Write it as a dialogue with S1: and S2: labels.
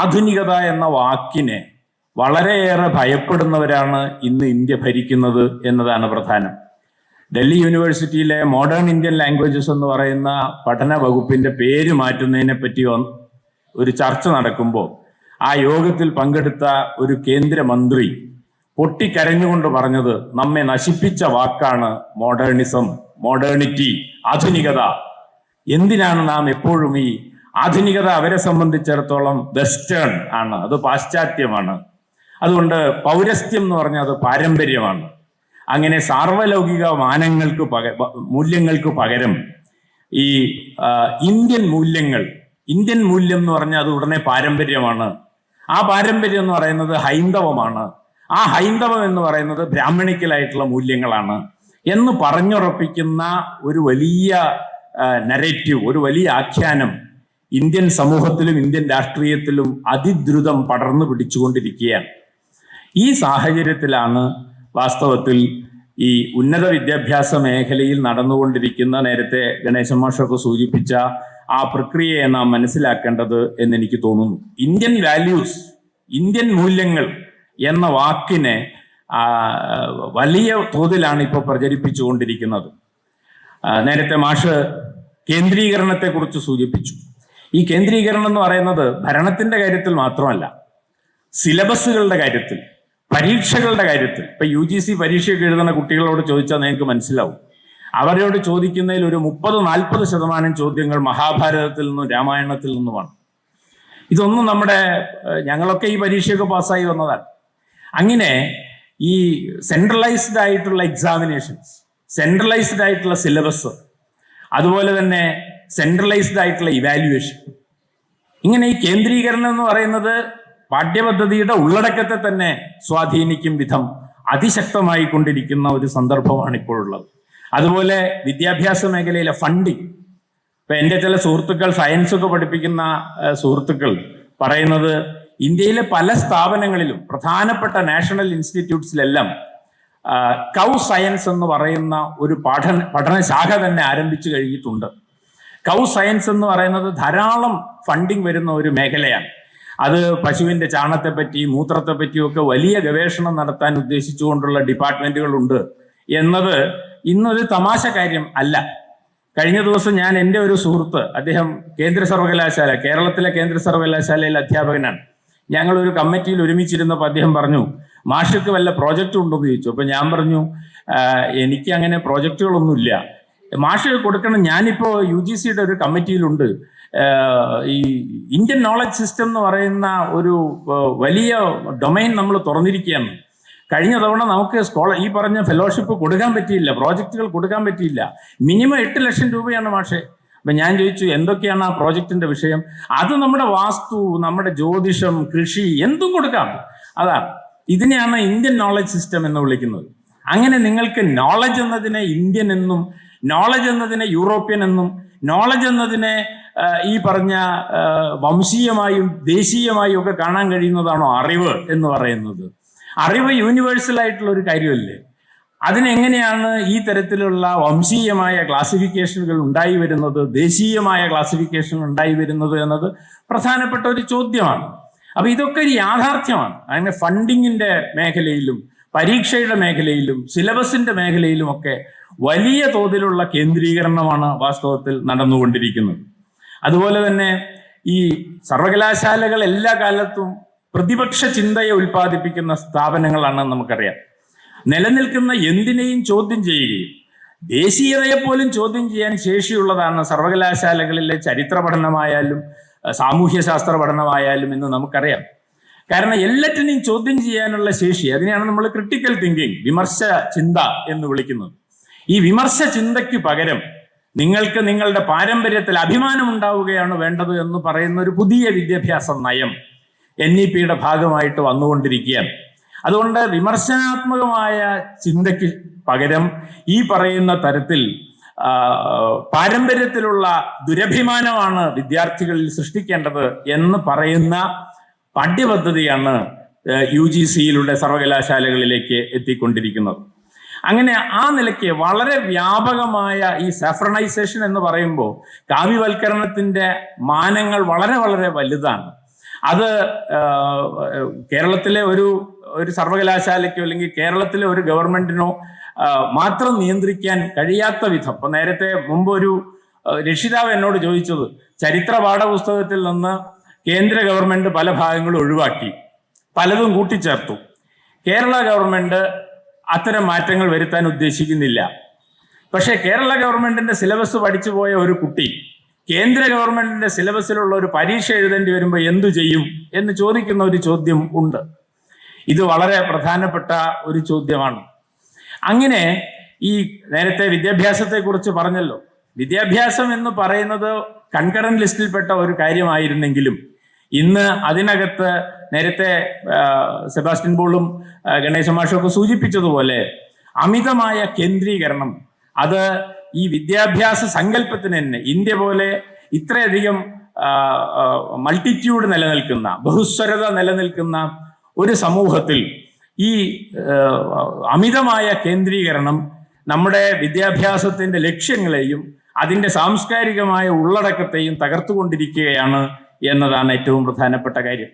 S1: ആധുനികത എന്ന വാക്കിനെ വളരെയേറെ ഭയപ്പെടുന്നവരാണ് ഇന്ന് ഇന്ത്യ ഭരിക്കുന്നത് എന്നതാണ് പ്രധാനം. ഡൽഹി യൂണിവേഴ്സിറ്റിയിലെ മോഡേൺ ഇന്ത്യൻ ലാംഗ്വേജസ് എന്ന് പറയുന്ന പഠന വകുപ്പിന്റെ പേര് മാറ്റുന്നതിനെ പറ്റി ഒരു ചർച്ച നടക്കുമ്പോൾ ആ യോഗത്തിൽ പങ്കെടുത്ത ഒരു കേന്ദ്രമന്ത്രി പൊട്ടിക്കരഞ്ഞുകൊണ്ട് പറഞ്ഞത് നമ്മെ നശിപ്പിച്ച വാക്കാണ് മോഡേണിസം മോഡേണിറ്റി ആധുനികത. എന്തിനാണ് നാം എപ്പോഴും ഈ ആധുനികത അവരെ സംബന്ധിച്ചിടത്തോളം വെസ്റ്റേൺ ആണ്. അത് പാശ്ചാത്യമാണ്. അതുകൊണ്ട് പൗരസ്ത്യം എന്ന് പറഞ്ഞാൽ അത് പാരമ്പര്യമാണ്. അങ്ങനെ സാർവലൗകിക മാനങ്ങൾക്ക് പക മൂല്യങ്ങൾക്ക് പകരം ഈ ഇന്ത്യൻ മൂല്യങ്ങൾ ഇന്ത്യൻ മൂല്യം എന്ന് പറഞ്ഞാൽ അത് ഉടനെ പാരമ്പര്യമാണ്. ആ പാരമ്പര്യം എന്ന് പറയുന്നത് ഹൈന്ദവമാണ്. ആ ഹൈന്ദവം എന്ന് പറയുന്നത് ബ്രാഹ്മണിക്കലായിട്ടുള്ള മൂല്യങ്ങളാണ്. എന്ന് പറഞ്ഞുറപ്പിക്കുന്ന ഒരു വലിയ നരേറ്റീവ് ഒരു വലിയ ആഖ്യാനം ഇന്ത്യൻ സമൂഹത്തിലും ഇന്ത്യൻ രാഷ്ട്രീയത്തിലും അതിദ്രുതം പടർന്നു പിടിച്ചുകൊണ്ടിരിക്കുകയാണ്. ഈ സാഹചര്യത്തിലാണ് വാസ്തവത്തിൽ ഈ ഉന്നത വിദ്യാഭ്യാസ മേഖലയിൽ നടന്നുകൊണ്ടിരിക്കുന്ന നേരത്തെ ഗണേശൻ മാഷൊക്കെ സൂചിപ്പിച്ച ആ പ്രക്രിയയെ നാം മനസ്സിലാക്കേണ്ടത് എന്ന് എനിക്ക് തോന്നുന്നു. ഇന്ത്യൻ വാല്യൂസ് ഇന്ത്യൻ മൂല്യങ്ങൾ എന്ന വാക്കിനെ വലിയ തോതിലാണ് ഇപ്പോൾ പ്രചരിപ്പിച്ചുകൊണ്ടിരിക്കുന്നത്. നേരത്തെ മാഷ് കേന്ദ്രീകരണത്തെക്കുറിച്ച് സൂചിപ്പിച്ചു. ഈ കേന്ദ്രീകരണം എന്ന് പറയുന്നത് ഭരണത്തിന്റെ കാര്യത്തിൽ മാത്രമല്ല സിലബസുകളുടെ കാര്യത്തിൽ പരീക്ഷകളുടെ കാര്യത്തിൽ. ഇപ്പൊ യു ജി സി പരീക്ഷയൊക്കെ എഴുതുന്ന കുട്ടികളോട് ചോദിച്ചാൽ നിങ്ങൾക്ക് മനസ്സിലാവും. അവരോട് ചോദിക്കുന്നതിൽ ഒരു മുപ്പത് നാൽപ്പത് ശതമാനം ചോദ്യങ്ങൾ മഹാഭാരതത്തിൽ നിന്നും രാമായണത്തിൽ നിന്നുമാണ്. ഇതൊന്നും നമ്മുടെ ഞങ്ങളൊക്കെ ഈ പരീക്ഷയൊക്കെ പാസ്സായി വന്നതാണ്. അങ്ങനെ ഈ സെൻട്രലൈസ്ഡ് ആയിട്ടുള്ള എക്സാമിനേഷൻസ് സെൻട്രലൈസ്ഡ് ആയിട്ടുള്ള സിലബസ് അതുപോലെ തന്നെ സെൻട്രലൈസ്ഡ് ആയിട്ടുള്ള ഇവാലുവേഷൻ ഇങ്ങനെ ഈ കേന്ദ്രീകരണം എന്ന് പറയുന്നത് പാഠ്യപദ്ധതിയുടെ ഉള്ളടക്കത്തെ തന്നെ സ്വാധീനിക്കും വിധം അതിശക്തമായി കൊണ്ടിരിക്കുന്ന ഒരു സന്ദർഭമാണ് ഇപ്പോഴുള്ളത് അതുപോലെ വിദ്യാഭ്യാസ മേഖലയിലെ ഫണ്ടിങ് ഇപ്പൊ എന്റെ ചില സുഹൃത്തുക്കൾ സയൻസ് ഒക്കെ പഠിപ്പിക്കുന്ന സുഹൃത്തുക്കൾ പറയുന്നത് ഇന്ത്യയിലെ പല സ്ഥാപനങ്ങളിലും പ്രധാനപ്പെട്ട നാഷണൽ ഇൻസ്റ്റിറ്റ്യൂട്ട്സിലെല്ലാം കൗ സയൻസ് എന്ന് പറയുന്ന ഒരു പഠന പഠനശാഖ തന്നെ ആരംഭിച്ചു കഴിഞ്ഞിട്ടുണ്ട്. കൗ സയൻസ് എന്ന് പറയുന്നത് ധാരാളം ഫണ്ടിങ് വരുന്ന ഒരു മേഖലയാണ്. അത് പശുവിന്റെ ചാണത്തെ പറ്റി മൂത്രത്തെ പറ്റിയും ഒക്കെ വലിയ ഗവേഷണം നടത്താൻ ഉദ്ദേശിച്ചുകൊണ്ടുള്ള ഡിപ്പാർട്ട്മെന്റുകളുണ്ട് എന്നത് ഇന്നൊരു തമാശ കാര്യം അല്ല. കഴിഞ്ഞ ദിവസം ഞാൻ എന്റെ ഒരു സുഹൃത്ത് അദ്ദേഹം കേന്ദ്ര സർവകലാശാല കേരളത്തിലെ കേന്ദ്ര സർവകലാശാലയിലെ അധ്യാപകനാണ്. ഞങ്ങൾ ഒരു കമ്മിറ്റിയിൽ ഒരുമിച്ചിരുന്നപ്പോൾ അദ്ദേഹം പറഞ്ഞു മാഷക്ക് വല്ല പ്രോജക്റ്റ് ഉണ്ടോ എന്ന് ചോദിച്ചു. അപ്പൊ ഞാൻ പറഞ്ഞു എനിക്ക് അങ്ങനെ പ്രോജക്റ്റുകളൊന്നുമില്ല. മാഷ് കൊടുക്കണം. ഞാനിപ്പോ യു ജി സിയുടെ ഒരു കമ്മിറ്റിയിലുണ്ട്. ഈ ഇന്ത്യൻ നോളജ് സിസ്റ്റം എന്ന് പറയുന്ന ഒരു വലിയ ഡൊമൈൻ നമ്മൾ തുറന്നിരിക്കുകയാണ്. കഴിഞ്ഞ തവണ നമുക്ക് സ്കോളർ ഈ പറഞ്ഞ ഫെലോഷിപ്പ് കൊടുക്കാൻ പറ്റിയില്ല. പ്രോജക്റ്റുകൾ കൊടുക്കാൻ പറ്റിയില്ല. മിനിമം എട്ട് ലക്ഷം രൂപയാണ് മാഷെ. അപ്പൊ ഞാൻ ചോദിച്ചു എന്തൊക്കെയാണ് ആ പ്രോജക്റ്റിന്റെ വിഷയം? അത് നമ്മുടെ വാസ്തു നമ്മുടെ ജ്യോതിഷം കൃഷി എന്തും കൊടുക്കാം. അതാ ഇതിനെയാണ് ഇന്ത്യൻ നോളജ് സിസ്റ്റം എന്ന് വിളിക്കുന്നത്. അങ്ങനെ നിങ്ങൾക്ക് നോളജ് എന്നതിനെ ഇന്ത്യൻ എന്നും നോളജ് എന്നതിനെ യൂറോപ്യൻ എന്നും നോളജ് എന്നതിനെ ഈ പറഞ്ഞ വംശീയമായും ദേശീയമായും ഒക്കെ കാണാൻ കഴിയുന്നതാണോ അറിവ് എന്ന് പറയുന്നത്? അറിവ് യൂണിവേഴ്സൽ ആയിട്ടുള്ള ഒരു കാര്യമല്ലേ? അതിനെങ്ങനെയാണ് ഈ തരത്തിലുള്ള വംശീയമായ ക്ലാസിഫിക്കേഷനുകൾ ഉണ്ടായി വരുന്നത് ദേശീയമായ ക്ലാസിഫിക്കേഷൻ ഉണ്ടായി വരുന്നത് എന്നത് പ്രധാനപ്പെട്ട ഒരു ചോദ്യമാണ്. അപ്പൊ ഇതൊക്കെ ഒരു യാഥാർത്ഥ്യമാണ്. അങ്ങനെ ഫണ്ടിങ്ങിന്റെ മേഖലയിലും പരീക്ഷയുടെ മേഖലയിലും സിലബസിന്റെ മേഖലയിലും ഒക്കെ വലിയ തോതിലുള്ള കേന്ദ്രീകരണമാണ് വാസ്തവത്തിൽ നടന്നുകൊണ്ടിരിക്കുന്നത്. അതുപോലെ തന്നെ ഈ സർവകലാശാലകൾ എല്ലാ കാലത്തും പ്രതിപക്ഷ ചിന്തയെ ഉൽപ്പാദിപ്പിക്കുന്ന സ്ഥാപനങ്ങളാണെന്ന് നമുക്കറിയാം. നിലനിൽക്കുന്ന എന്തിനേയും ചോദ്യം ചെയ്യുകയും ദേശീയതയെ പോലും ചോദ്യം ചെയ്യാൻ ശേഷിയുള്ളതാണ് സർവകലാശാലകളിലെ ചരിത്ര പഠനമായാലും സാമൂഹ്യ ശാസ്ത്ര പഠനമായാലും എന്ന് നമുക്കറിയാം. കാരണം എല്ലാറ്റിനെയും ചോദ്യം ചെയ്യാനുള്ള ശേഷി അതിനെയാണ് നമ്മൾ ക്രിട്ടിക്കൽ തിങ്കിങ് വിമർശ ചിന്ത എന്ന് വിളിക്കുന്നത്. ഈ വിമർശ ചിന്തയ്ക്ക് പകരം നിങ്ങൾക്ക് നിങ്ങളുടെ പാരമ്പര്യത്തിൽ അഭിമാനം ഉണ്ടാവുകയാണ് വേണ്ടത് എന്ന് പറയുന്ന ഒരു പുതിയ വിദ്യാഭ്യാസ നയം എൻ ഇ പിയുടെ ഭാഗമായിട്ട് വന്നുകൊണ്ടിരിക്കുകയാണ്. അതുകൊണ്ട് വിമർശനാത്മകമായ ചിന്തയ്ക്ക് പകരം ഈ പറയുന്ന തരത്തിൽ പാരമ്പര്യത്തിലുള്ള ദുരഭിമാനമാണ് വിദ്യാർത്ഥികളിൽ സൃഷ്ടിക്കേണ്ടത് എന്ന് പറയുന്ന പാഠ്യപദ്ധതിയാണ് യു ജി സിയിലൂടെ സർവകലാശാലകളിലേക്ക് എത്തിക്കൊണ്ടിരിക്കുന്നത്. അങ്ങനെ ആ നിലയ്ക്ക് വളരെ വ്യാപകമായ ഈ സാഫ്രണൈസേഷൻ എന്ന് പറയുമ്പോൾ കാവ്യവൽക്കരണത്തിന്റെ മാനങ്ങൾ വളരെ വളരെ വലുതാണ്. അത് കേരളത്തിലെ ഒരു ഒരു സർവകലാശാലയ്ക്കോ അല്ലെങ്കിൽ കേരളത്തിലെ ഒരു ഗവൺമെന്റിനോ മാത്രം നിയന്ത്രിക്കാൻ കഴിയാത്ത വിധം. ഇപ്പൊ നേരത്തെ മുമ്പ് ഒരു രക്ഷിതാവ് എന്നോട് ചോദിച്ചത് ചരിത്ര പാഠപുസ്തകത്തിൽ നിന്ന് കേന്ദ്ര ഗവൺമെന്റ് പല ഭാഗങ്ങളും ഒഴിവാക്കി. പലതും കൂട്ടിച്ചേർത്തു. കേരള ഗവൺമെന്റ് അത്തരം മാറ്റങ്ങൾ വരുത്താൻ ഉദ്ദേശിക്കുന്നില്ല. പക്ഷേ കേരള ഗവൺമെന്റിന്റെ സിലബസ് പഠിച്ചു പോയ ഒരു കുട്ടി കേന്ദ്ര ഗവൺമെന്റിന്റെ സിലബസിലുള്ള ഒരു പരീക്ഷ എഴുതേണ്ടി വരുമ്പോൾ എന്തു ചെയ്യും എന്ന് ചോദിക്കുന്ന ഒരു ചോദ്യം ഉണ്ട്. ഇത് വളരെ പ്രധാനപ്പെട്ട ഒരു ചോദ്യമാണ്. അങ്ങനെ ഈ നേരത്തെ വിദ്യാഭ്യാസത്തെക്കുറിച്ച് പറഞ്ഞല്ലോ. വിദ്യാഭ്യാസം എന്ന് പറയുന്നത് കൺകറന്റ് ലിസ്റ്റിൽപ്പെട്ട ഒരു കാര്യമായിരുന്നെങ്കിലും ഇന്ന് അതിനകത്ത് നേരത്തെ സെബാസ്റ്റ്യൻ പോളും ഗണേശ മാഷും ഒക്കെ സൂചിപ്പിച്ചതുപോലെ അമിതമായ കേന്ദ്രീകരണം. അത് ഈ വിദ്യാഭ്യാസ സങ്കല്പത്തിന് തന്നെ ഇന്ത്യ പോലെ ഇത്രയധികം മൾട്ടിറ്റ്യൂഡ് നിലനിൽക്കുന്ന ബഹുസ്വരത നിലനിൽക്കുന്ന ഒരു സമൂഹത്തിൽ ഈ അമിതമായ കേന്ദ്രീകരണം നമ്മുടെ വിദ്യാഭ്യാസത്തിന്റെ ലക്ഷ്യങ്ങളെയും അതിന്റെ സാംസ്കാരികമായ ഉള്ളടക്കത്തെയും തകർത്തുകൊണ്ടിരിക്കുകയാണ് എന്നതാണ് ഏറ്റവും പ്രധാനപ്പെട്ട കാര്യം.